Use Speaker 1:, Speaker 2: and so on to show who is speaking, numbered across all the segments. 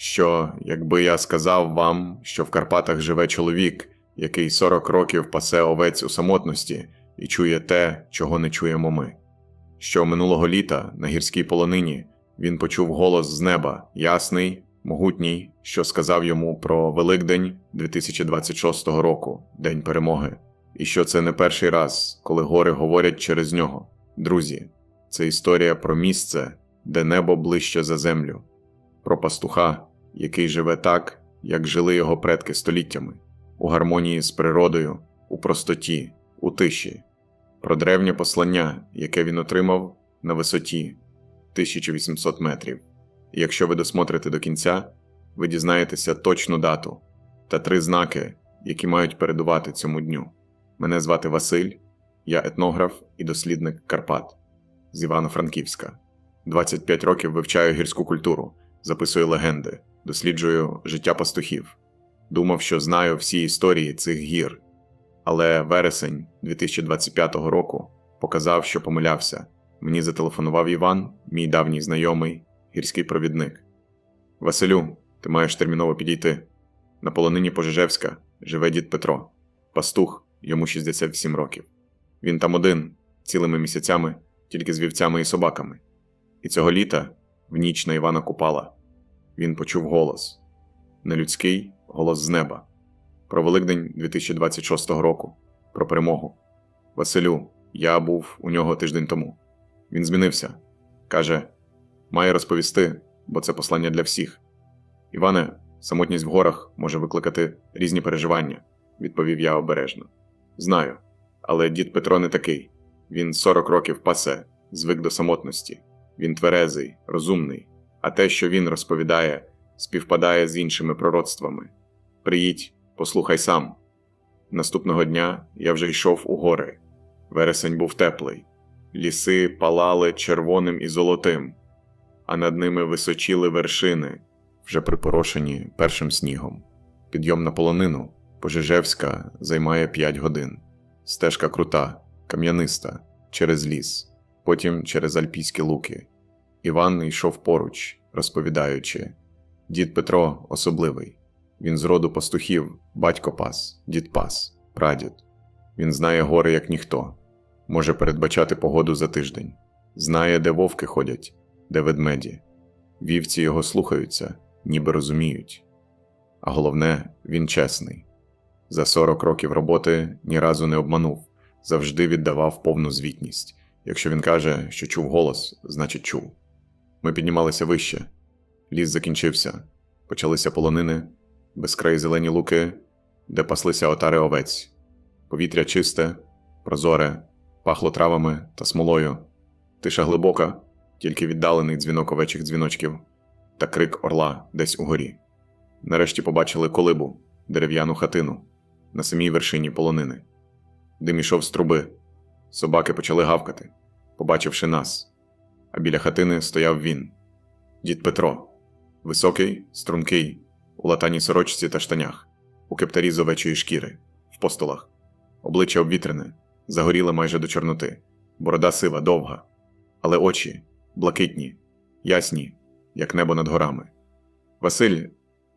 Speaker 1: що якби я сказав вам, що в Карпатах живе чоловік, який 40 років пасе овець у самотності і чує те, чого не чуємо ми. Що минулого літа на гірській полонині він почув голос з неба, ясний, могутній, що сказав йому про Великдень 2026 року, День перемоги, і що це не перший раз, коли гори говорять через нього. Друзі, це історія про місце, де небо ближче за землю, про пастуха, який живе так, як жили його предки століттями, у гармонії з природою, у простоті, у тиші, про древнє послання, яке він отримав на висоті 1800 метрів. І якщо ви досмотрите до кінця, ви дізнаєтеся точну дату та три знаки, які мають передувати цьому дню. Мене звати Василь, я етнограф і дослідник Карпат з Івано-Франківська. 25 років вивчаю гірську культуру, записую легенди, досліджую життя пастухів. Думав, що знаю всі історії цих гір. Але вересень 2025 року показав, що помилявся. Мені зателефонував Іван, мій давній знайомий, гірський провідник. Василю, ти маєш терміново підійти. На полонині Пожежевська живе дід Петро, пастух, йому 67 років. Він там один, цілими місяцями, тільки з вівцями і собаками. І цього літа, в ніч на Івана Купала, він почув голос нелюдський голос з неба про Великдень 2026 року, про перемогу. Василю, я був у нього тиждень тому. Він змінився. Каже: має розповісти, бо це послання для всіх. Іване, самотність в горах може викликати різні переживання, відповів я обережно. Знаю, але дід Петро не такий. Він 40 років пасе, звик до самотності. Він тверезий, розумний, а те, що він розповідає, співпадає з іншими пророцтвами. Приїдь, послухай сам. Наступного дня я вже йшов у гори. Вересень був теплий, ліси палали червоним і золотим, а над ними височіли вершини, вже припорошені першим снігом. Підйом на полонину Пожежевська займає 5 годин. Стежка крута, кам'яниста, через ліс, потім через альпійські луки. Іван йшов поруч, розповідаючи: Дід Петро особливий. Він з роду пастухів, батько пас, дід пас, прадід. Він знає гори, як ніхто, може передбачати погоду за тиждень, знає, де вовки ходять, де ведмеді. Вівці його слухаються, ніби розуміють. А головне, він чесний. За 40 років роботи ні разу не обманув, завжди віддавав повну звітність. Якщо він каже, що чув голос, значить чув. Ми піднімалися вище. Ліс закінчився, почалися полонини, безкраї зелені луки, де паслися отари овець. Повітря чисте, прозоре, пахло травами та смолою. Тиша глибока, тільки віддалений дзвінок овечих дзвіночків та крик орла десь угорі. Нарешті побачили колибу, дерев'яну хатину на самій вершині полонини. Дим ішов з труби. Собаки почали гавкати, побачивши нас. А біля хатини стояв він, дід Петро, високий, стрункий, у латаній сорочці та штанях, у кептарі з овечої шкіри, в постолах, обличчя обвітрене, загоріле майже до чорноти, борода сива, довга, але очі блакитні, ясні, як небо над горами. Василь,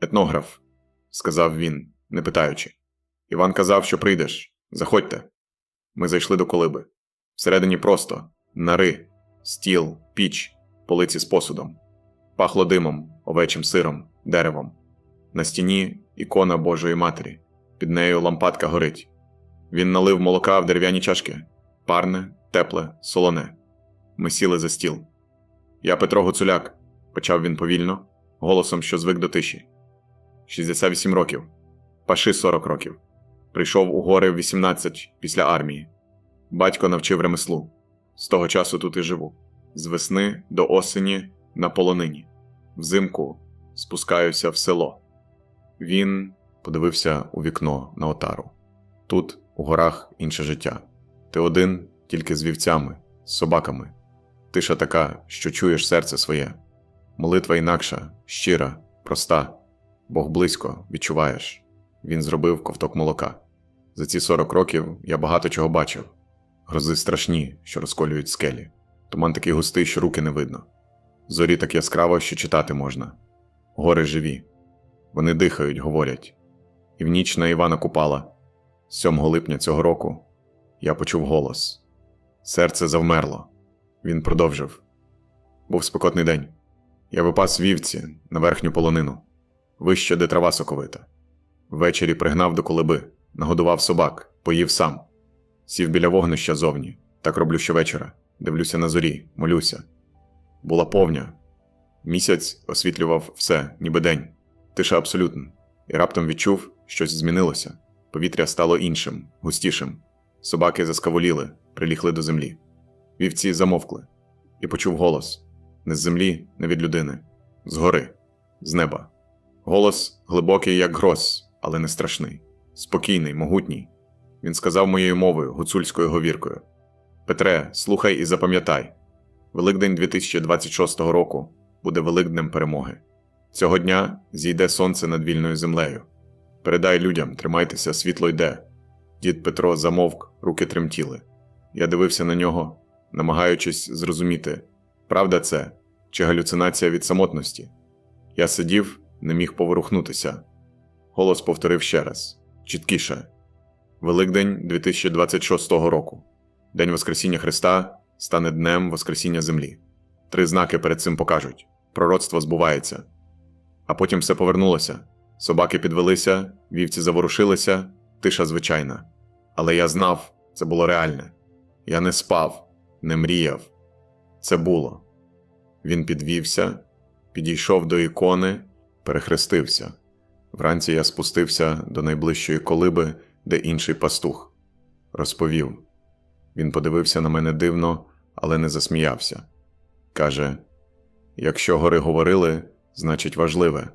Speaker 1: етнограф, сказав він, не питаючи. Іван казав, що прийдеш. Заходьте. Ми зайшли до колиби. Всередині просто нари, стіл, піч, полиці з посудом. Пахло димом, овечим сиром, деревом. На стіні ікона Божої Матері. Під нею лампадка горить. Він налив молока в дерев'яні чашки парне, тепле, солоне. Ми сіли за стіл. Я Петро Гуцуляк, почав він повільно, голосом, що звик до тиші. 68 років, паши 40 років. Прийшов у гори в 18 після армії. Батько навчив ремеслу. З того часу тут і живу. З весни до осені на полонині. Взимку спускаюся в село. Він подивився у вікно на отару. Тут, у горах, інше життя. Ти один, тільки з вівцями, з собаками. Тиша така, що чуєш серце своє. Молитва інакша, щира, проста. Бог близько відчуваєш. Він зробив ковток молока. За ці 40 років я багато чого бачив. Грози страшні, що розколюють скелі. Туман такий густий, що руки не видно. Зорі так яскраво, що читати можна. Гори живі. Вони дихають, говорять. І в ніч на Івана Купала, 7 липня цього року, я почув голос. Серце завмерло. Він продовжив. Був спекотний день. Я випас вівці на верхню полонину, вище, де трава соковита. Ввечері пригнав до колиби, нагодував собак, поїв сам. Сів біля вогнища зовні, так роблю щовечора. Дивлюся на зорі, молюся. Була повня. Місяць освітлював все, ніби день. Тиша абсолютна. І раптом відчув, щось змінилося. Повітря стало іншим, густішим. Собаки заскаволіли, прилігли до землі. Вівці замовкли. І почув голос не з землі, не від людини, згори, з неба. Голос глибокий, як гроз, але не страшний, спокійний, могутній. Він сказав моєю мовою, гуцульською говіркою: Петре, слухай і запам'ятай. Великдень 2026 року буде Великднем перемоги. Цього дня зійде сонце над вільною землею. Передай людям, тримайтеся, світло йде. Дід Петро замовк, руки тремтіли. Я дивився на нього, намагаючись зрозуміти, правда це чи галюцинація від самотності. Я сидів, не міг поворухнутися. Голос повторив ще раз чіткіше. Великдень 2026 року. День Воскресіння Христа стане днем Воскресіння Землі. Три знаки перед цим покажуть пророцтво збувається. А потім все повернулося. Собаки підвелися, вівці заворушилися, тиша звичайна. Але я знав, це було реальне. Я не спав, не мріяв. Це було. Він підвівся, підійшов до ікони, перехрестився. Вранці я спустився до найближчої колиби, де інший пастух. Розповів. Він подивився на мене дивно, але не засміявся. Каже: Якщо гори говорили, значить важливе,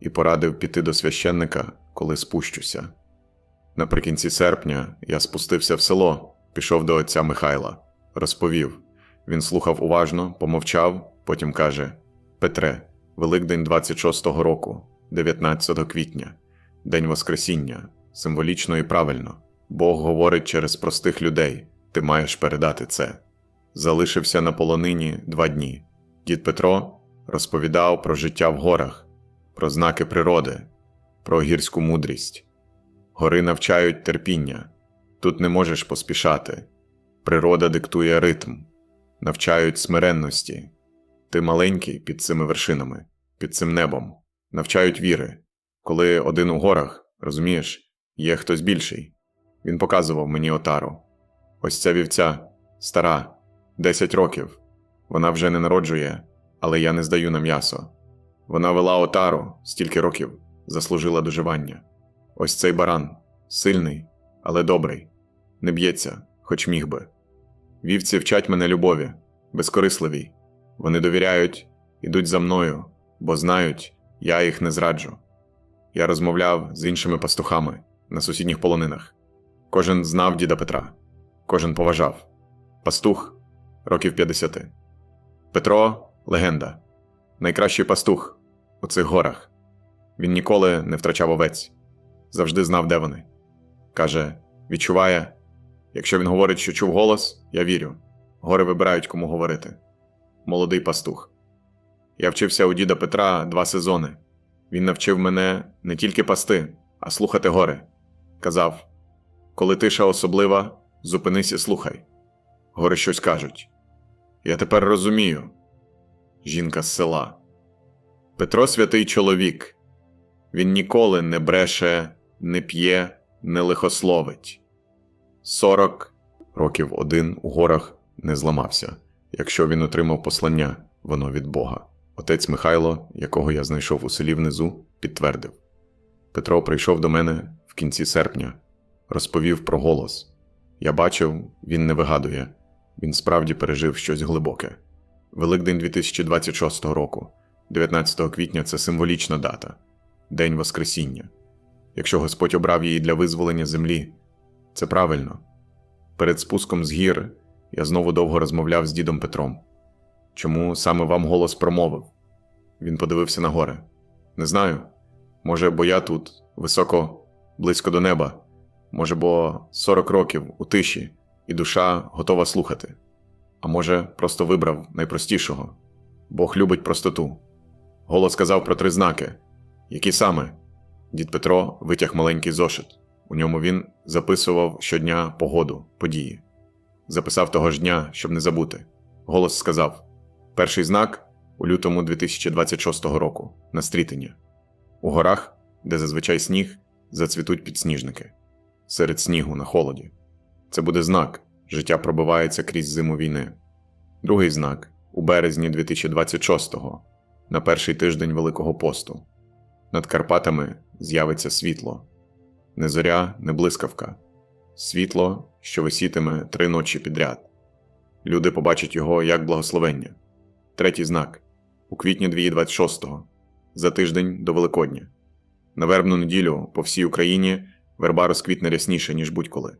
Speaker 1: і порадив піти до священника, коли спущуся. Наприкінці серпня я спустився в село, пішов до отця Михайла, розповів. Він слухав уважно, помовчав, потім каже: Петре, Великдень 26-го року, 19 квітня, День Воскресіння, символічно і правильно. Бог говорить через простих людей, ти маєш передати це. Залишився на полонині два дні. Дід Петро розповідав про життя в горах, про знаки природи, про гірську мудрість. Гори навчають терпіння, тут не можеш поспішати. Природа диктує ритм, навчають смиренності. Ти маленький під цими вершинами, під цим небом, навчають віри. Коли один у горах, розумієш, є хтось більший. Він показував мені отару. Ось ця вівця стара, 10 років. Вона вже не народжує, але я не здаю на м'ясо. Вона вела отару стільки років, заслужила доживання. Ось цей баран сильний, але добрий, не б'ється, хоч міг би. Вівці вчать мене любові, безкорисливій. Вони довіряють, ідуть за мною, бо знають, я їх не зраджу. Я розмовляв з іншими пастухами на сусідніх полонинах. Кожен знав діда Петра, кожен поважав. Пастух років 50. Петро легенда, найкращий пастух у цих горах. Він ніколи не втрачав овець, завжди знав, де вони. Каже, відчуває, якщо він говорить, що чув голос, я вірю. Гори вибирають, кому говорити. Молодий пастух. Я вчився у діда Петра два сезони. Він навчив мене не тільки пасти, а слухати гори. Казав: коли тиша особлива, зупинись і слухай. Гори щось кажуть. Я тепер розумію. Жінка з села. Петро святий чоловік. Він ніколи не бреше, не п'є, не лихословить. Сорок років один у горах не зламався, якщо він отримав послання, воно від Бога. Отець Михайло, якого я знайшов у селі внизу, підтвердив. Петро прийшов до мене в кінці серпня, розповів про голос. Я бачив, він не вигадує, він справді пережив щось глибоке. Великдень 2026 року, 19 квітня це символічна дата, День Воскресіння. Якщо Господь обрав її для визволення землі, це правильно. Перед спуском з гір я знову довго розмовляв з дідом Петром. Чому саме вам голос промовив? Він подивився на гори. Не знаю. Може, бо я тут, високо, близько до неба, може, бо 40 років у тиші, і душа готова слухати. А може, просто вибрав найпростішого Бог любить простоту. Голос сказав про три знаки. Які саме? Дід Петро витяг маленький зошит. У ньому він записував щодня погоду, події. Записав того ж дня, щоб не забути. Голос сказав: перший знак у лютому 2026 року на стрітення. У горах, де зазвичай сніг, зацвітуть підсніжники. Серед снігу на холоді. Це буде знак. Життя пробивається крізь зиму війни. Другий знак у березні 2026-го, на перший тиждень Великого посту. Над Карпатами з'явиться світло. Не зоря, не блискавка. Світло, що висітиме три ночі підряд. Люди побачать його як благословення. Третій знак у квітні 2026-го, за тиждень до Великодня. На вербну неділю по всій Україні верба розквітне рясніше, ніж будь-коли.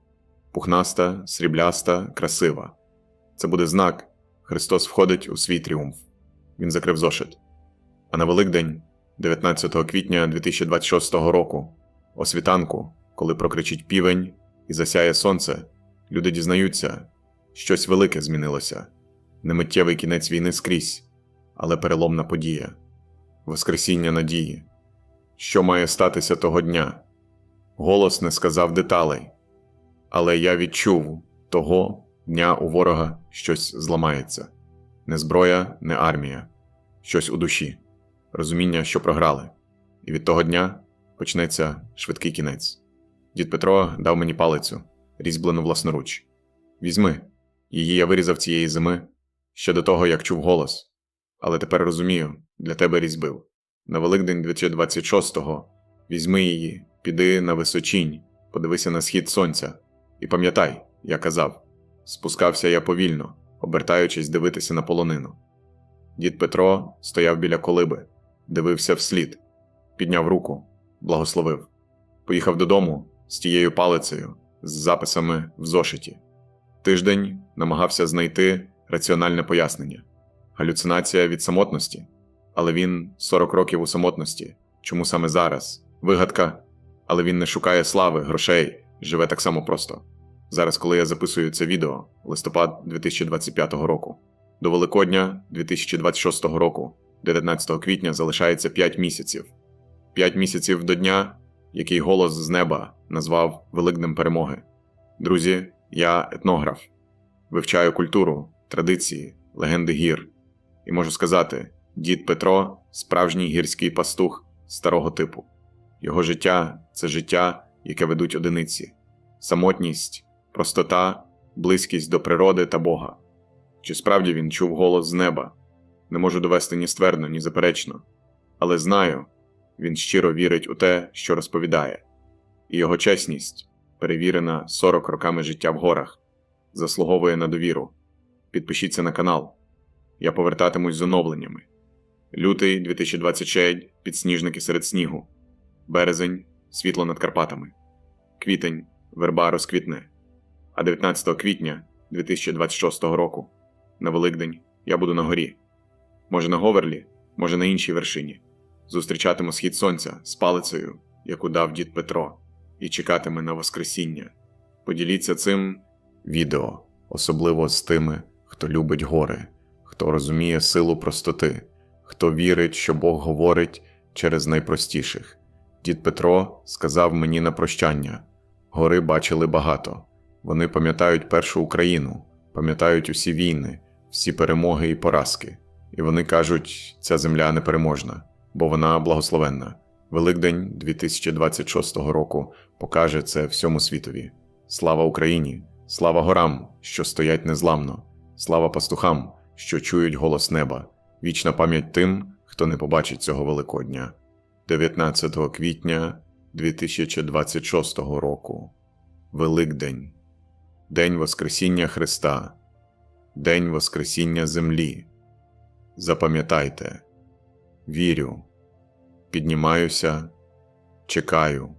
Speaker 1: Пухнаста, срібляста, красива. Це буде знак. Христос входить у свій тріумф. Він закрив зошит. А на Великдень, 19 квітня 2026 року, о світанку, коли прокричить півень і засяє сонце, люди дізнаються, щось велике змінилося. Не миттєвий кінець війни скрізь, але переломна подія, Воскресіння надії. Що має статися того дня? Голос не сказав деталей, але я відчув того дня у ворога щось зламається не зброя, не армія, щось у душі, розуміння, що програли, і від того дня почнеться швидкий кінець. Дід Петро дав мені палицю, різьблену власноруч. Візьми, її я вирізав цієї зими ще до того, як чув голос. Але тепер розумію, для тебе різьбив. На Великдень 2026-го візьми її, піди на височінь, подивися на схід сонця, і пам'ятай, я казав, спускався я повільно, обертаючись дивитися на полонину. Дід Петро стояв біля колиби, дивився вслід, підняв руку, благословив, поїхав додому з тією палицею, з записами в зошиті. Тиждень намагався знайти раціональне пояснення, галюцинація від самотності, але він 40 років у самотності. Чому саме зараз? Вигадка, але він не шукає слави, грошей, живе так само просто. Зараз, коли я записую це відео, листопад 2025 року, до Великодня 2026 року, 19 квітня, залишається 5 місяців. 5 місяців до дня, який голос з неба назвав Великднем перемоги. Друзі, я етнограф, вивчаю культуру, традиції, легенди гір. І можу сказати, дід Петро справжній гірський пастух старого типу. Його життя це життя, яке ведуть одиниці, самотність, простота, близькість до природи та Бога. Чи справді він чув голос з неба? Не можу довести ні ствердно, ні заперечно, але знаю, він щиро вірить у те, що розповідає, і його чесність, перевірена 40 роками життя в горах, заслуговує на довіру. Підпишіться на канал. Я повертатимусь з оновленнями. Лютий 2026 підсніжники серед снігу. Березень світло над Карпатами. Квітень верба розквітне. А 19 квітня 2026 року на Великдень я буду на горі. Може на Говерлі, може на іншій вершині. Зустрічатиму схід сонця з палицею, яку дав дід Петро, і чекатиме на Воскресіння. Поділіться цим відео, особливо з тими, хто любить гори, хто розуміє силу простоти, хто вірить, що Бог говорить через найпростіших. Дід Петро сказав мені на прощання: гори бачили багато. Вони пам'ятають першу Україну, пам'ятають усі війни, всі перемоги і поразки. І вони кажуть, ця земля непереможна, бо вона благословенна. Великдень 2026 року покаже це всьому світові. Слава Україні! Слава горам, що стоять незламно, слава пастухам, що чують голос неба, вічна пам'ять тим, хто не побачить цього Великодня. 19 квітня 2026 року. Великдень, День Воскресіння Христа, День Воскресіння Землі. Запам'ятайте, вірю, піднімаюся, чекаю.